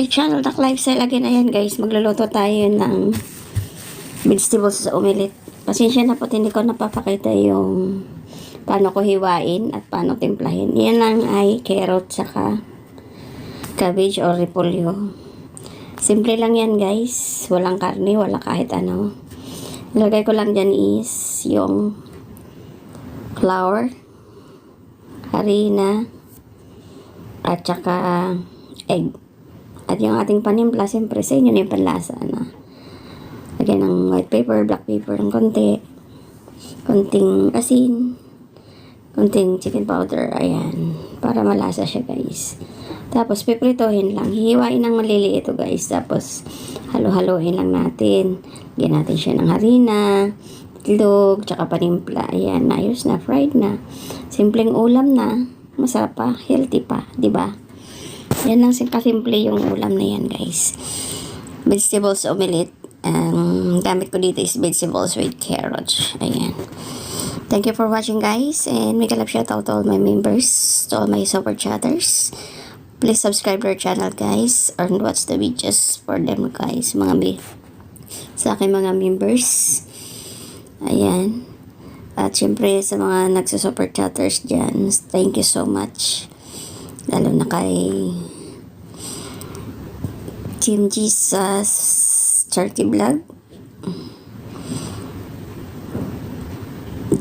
my channel, Duck Lifestyle again. Ayan guys, magluluto tayo ng vegetables sa umilit. Pasensya na po, hindi ko napapakita yung paano ko hiwain at paano timplahin. Yan lang ay carrot saka cabbage or repolyo. Simple lang yan guys. Walang karne, wala kahit ano. Ilagay ko lang dyan is yung flour, harina, at saka egg. At yung ating panimpla, siyempre sa inyo na yung panlasa na. Lagyan ng white paper, black paper ng konti. Konting asin. Konting chicken powder. Ayan. Para malasa siya guys. Tapos pipritohin lang. Hihiwain ng maliliit ito guys. Tapos halo-haloin lang natin. Lagyan natin siya ng harina, itlog, tsaka panimpla. Ayan, ayos na, fried na. Simpleng ulam na. Masarap pa, healthy pa, di ba? Yan lang kasimple yung ulam na yan, guys. Vegetables omelette. Ang gamit ko dito is vegetables with carrots. Ayan. Thank you for watching, guys. And make a love shout out to all my members, to all my super chatters. Please subscribe to our channel, guys. And watch the videos for them, guys. Mga mi- sa aking mga members. Ayan. At syempre sa mga nagsa-super chatters dyan, thank you so much. Lalo na kay Team Jesus Charity Vlog.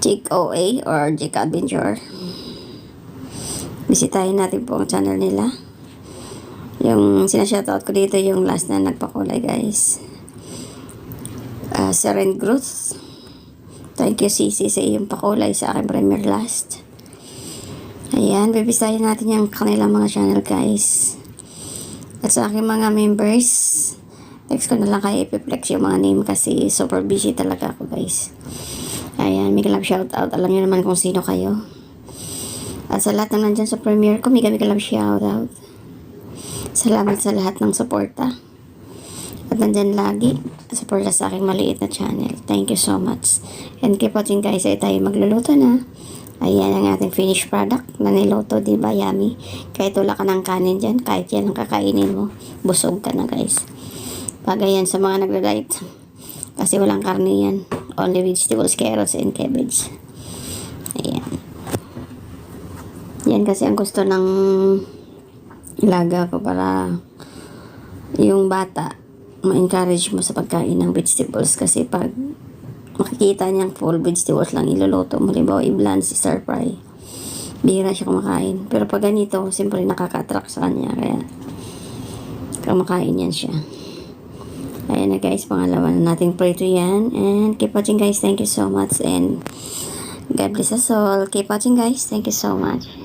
Jake OA or Jake Adventure. Bisitahin natin po ang channel nila. Yung sinashoutout ko dito yung last na nagpakulay guys. Uh, Seren Growth. Thank you Sisi sa iyong pakulay sa aking premiere last. Ayan, bibisahin natin yung kanilang mga channel guys. At sa aking mga members, text ko na lang kayo ipiplex yung mga name kasi super busy talaga ako guys. Ayan, may love shout out. Alam niyo naman kung sino kayo. At sa lahat na nandyan sa premiere ko, may may love shout out. Salamat sa lahat ng suporta. At nandyan lagi, suporta sa aking maliit na channel. Thank you so much. And keep watching guys, ay tayo magluluto na. Ayan ang ating finished product na niluto, di ba? Yummy. Kahit wala ka ng kanin dyan, kahit yan ang kakainin mo, busog ka na guys. Bagay yan sa mga nagda-diet. Kasi walang karne yan. Only vegetables, carrots, and cabbage. Ayan. Yan kasi ang gusto ng ilaga ko para yung bata ma-encourage mo sa pagkain ng vegetables kasi pag makikita niyang full vegetables lang iluluto mo, halimbawa i-bland si stir fry. Bihira siya kumakain. Pero pag ganito, siyempre nakaka-attract sa kanya. Kaya, kumakain yan siya. Ayan na guys, pangalawa na nating prito yan. And keep watching guys. Thank you so much. And God bless us all. Keep watching guys. Thank you so much.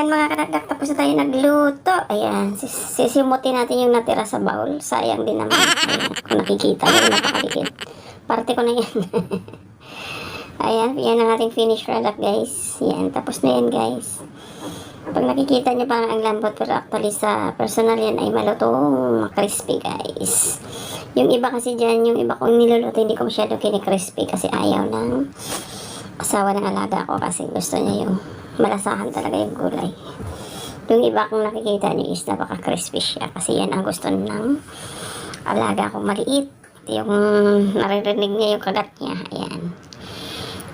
Ayan mga kadakdak, tapos na tayo nagluto. Ayan, sis- sisimutin natin yung natira sa bowl. Sayang din naman. Ayan, kung nakikita nyo, napakadikit. Parte ko na yan. Ayan, yan ang ating finished product guys. Yan, tapos na yan guys. Pag nakikita nyo parang ang lambot pero actually sa personal yan ay malutong crispy guys. Yung iba kasi dyan, yung iba kong niluluto hindi ko masyado kini-crispy kasi ayaw ng asawa ng alaga ko kasi gusto niya yung malasahan talaga yung gulay. Yung iba kong nakikita nyo is napaka-crispy siya kasi yan ang gusto ng alaga kong maliit. Yung naririnig niya yung kagat niya. Ayan.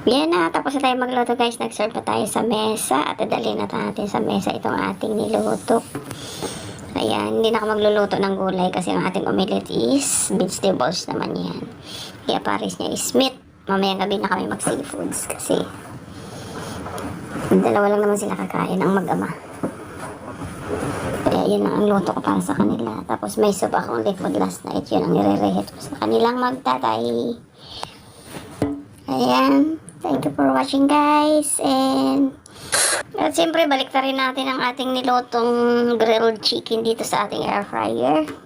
Yan na, tapos na tayo magluto guys. Nag-serve na tayo sa mesa at dadali na natin sa mesa itong ating niluto. Ayan, hindi na ako magluluto ng gulay kasi ang ating omelette is vegetables naman yan. Kaya pares niya is meat. Mamayang gabi na kami mag-seafoods kasi dalawa lang naman sila kakain ang mag-ama. Kaya yun ang luto ko para sa kanila. Tapos may soup akong liquid last night. Yun ang nire-reheat ko sa kanilang magtatay. Ayan. Thank you for watching guys. And at siyempre balik rin natin ang ating nilotong grilled chicken dito sa ating air fryer.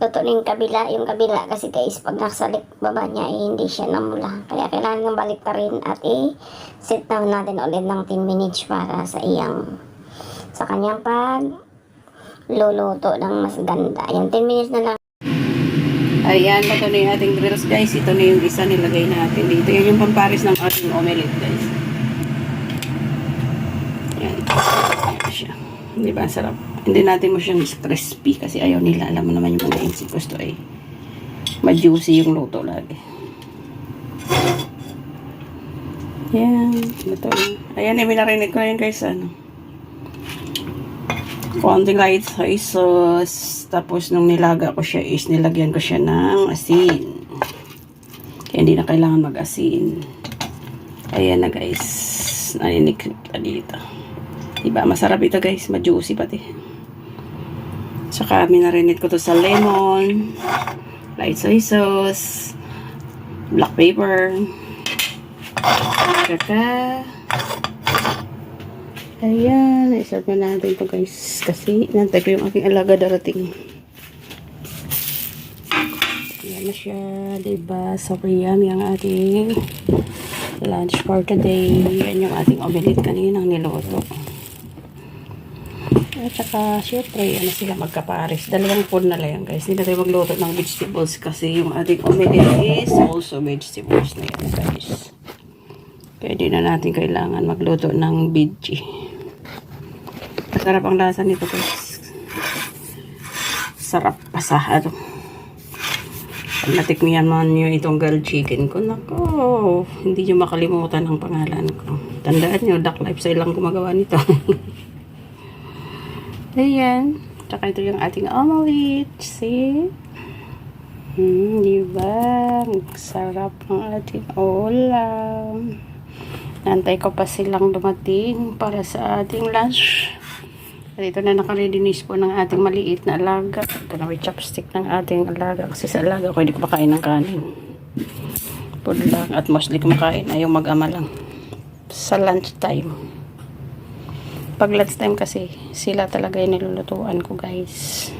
Luto na yung kabila. Yung kabila kasi guys pag nasa baba niya eh, hindi siya namula. Kaya kailangan ng balik na rin at i-sit down natin ulit ng 10 minutes para sa iyang sa kanyang pag luluto ng mas ganda. Yan, 10 minutes na lang. Ayan, ito na yung ating grills guys. Ito na yung isa nilagay natin dito. Yan yung pamparis ng ating omelette guys. Ayan. Ayan siya. Di ba? Sarap. Hindi natin mo siyang crispy kasi ayaw nila. Alam mo naman yung mga insik gusto ay ma-juicy yung luto lagi. Ayan. Ito na. Ayan, eh, minarinig ko na yun guys. Ano? konting light soy sauce. Tapos nung nilaga ko siya is nilagyan ko siya ng asin. Kaya hindi na kailangan mag-asin. Ayan na guys. Naninig ka dito. Diba? Masarap ito guys. Ma-juicy pati. Saka minarinate ko to sa lemon. Light soy sauce. Black pepper. Saka Ayan, iserve na natin to guys. Kasi, nantay ko yung aking alaga darating. Ayan na siya, diba? Super yummy ang ating lunch for today. Yan yung ating omelette kaninang niloto. At saka, syempre, ano sila magkapares. Dalawang food na lang yan, guys. Hindi na tayo magluto ng vegetables kasi yung ating omelette is also vegetables na yan, guys. Kaya na natin kailangan magluto ng veggie. Masarap ang lasa nito guys. Sarap pasahado. Pag natikmihan man nyo itong grilled chicken ko, nako, hindi nyo makalimutan ang pangalan ko. Tandaan nyo, Duck Lifestyle lang gumagawa nito. Ayan. Tsaka ito yung ating omelette. See? Hmm, diba? Sarap ang ating ulam. Nantay ko pa silang dumating para sa ating lunch. At ito na nakaredinis po ng ating maliit na alaga. Ito na may chopstick ng ating alaga. Kasi sa alaga ko hindi ko makain ng kanin. Food lang. At mostly kumakain. Ayaw mag-ama lang. Sa lunch time. Pag lunch time kasi, sila talaga yung nilulutuan ko guys.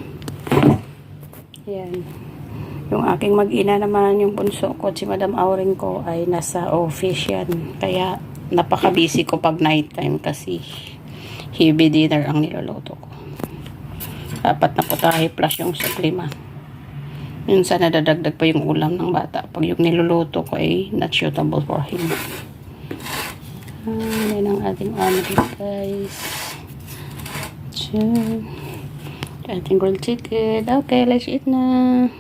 Yan. Yung aking mag-ina naman, yung bunso ko, si Madam Auring ko ay nasa office yan. Kaya napaka-busy ko pag night time kasi heavy dinner ang niluluto ko. Apat na putahe plus yung sa lima. Minsan nadadagdag pa yung ulam ng bata pag yung niluluto ko ay not suitable for him. Ah, yan ang ating omelet guys. Tiyan. Ating grilled chicken. Okay, let's eat na.